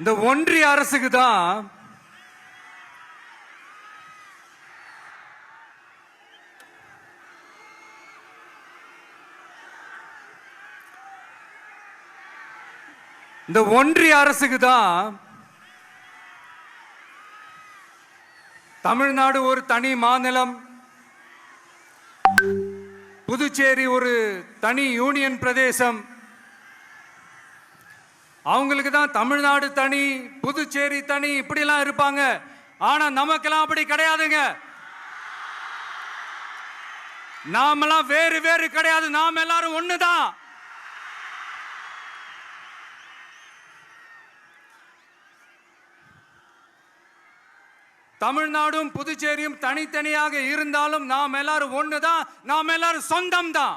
இந்த ஒன்றிய அரசுக்கு தான் இந்த ஒன்றிய அரசுக்கு தான் தமிழ்நாடு ஒரு தனி மாநிலம். புதுச்சேரி ஒரு தனி யூனியன் பிரதேசம். அவங்களுக்கு தான் தமிழ்நாடு தனி புதுச்சேரி தனி இப்படிலாம் இருப்பாங்க. ஆனா நமக்கெல்லாம் அப்படி கிடையாதுங்க. நாமெல்லாம் வேறு வேறு கிடையாது. நாம் எல்லாரும் ஒண்ணுதான். தமிழ்நாடும் புதுச்சேரியும் தனித்தனியாக இருந்தாலும் நாம் எல்லாரும் ஒண்ணுதான். நாம் எல்லாரும் சொந்தம் தான்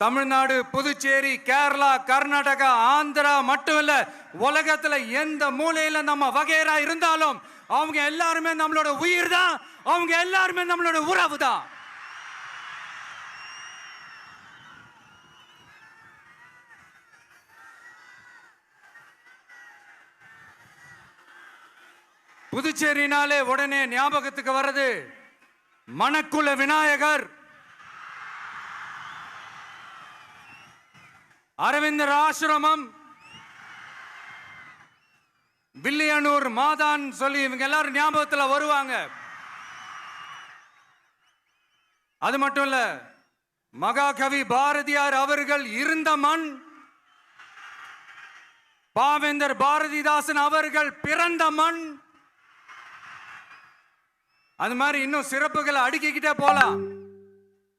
தமிழ்நாடு புதுச்சேரி கேரளா கர்நாடகா ஆந்திரா மட்டும் இல்ல உலகத்துல எந்த மூலையில நம்ம வகையரா இருந்தாலும் அவங்க எல்லாருமே நம்மளோட உயிர் தான் அவங்க எல்லாருமே நம்மளோட உறவு தான் புதுச்சேரினாலே உடனே ஞாபகத்துக்கு வர்றது மணக்குல விநாயகர். அரவிந்தர் ஆசிரமம் வில்லியனூர் மாதான் சொல்லி இவங்க எல்லாரும் ஞாபகத்துல வருவாங்க. அது மட்டும் இல்ல மகாகவி பாரதியார் அவர்கள் இருந்த மண் பாவேந்தர் பாரதிதாசன் அவர்கள் பிறந்த மண். அது மாதிரி இன்னும் சிறப்புகளை அடுக்கிக்கிட்டே போலாம்.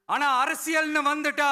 ஆனா அரசியல்னு வந்துட்டா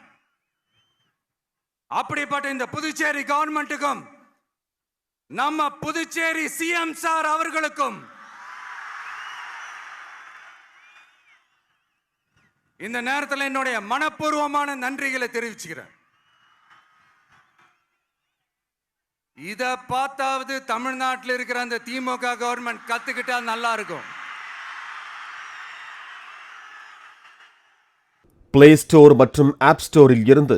அப்படிப்பட்ட இந்த புதுச்சேரி கவர்மெண்ட்டுக்கும் நம்ம புதுச்சேரி சிஎம் சார் அவர்களுக்கும் இந்த நேரத்தில் என்னுடைய மனப்பூர்வமான நன்றிகளை தெரிவிச்சுக்கிறேன். இத பார்த்தாவது தமிழ்நாட்டில் இருக்கிற அந்த திமுக கவர்மெண்ட் கத்துக்கிட்டா நல்லா இருக்கும் பிளே ஸ்டோர் மற்றும் ஆப் ஸ்டோரில் இருந்து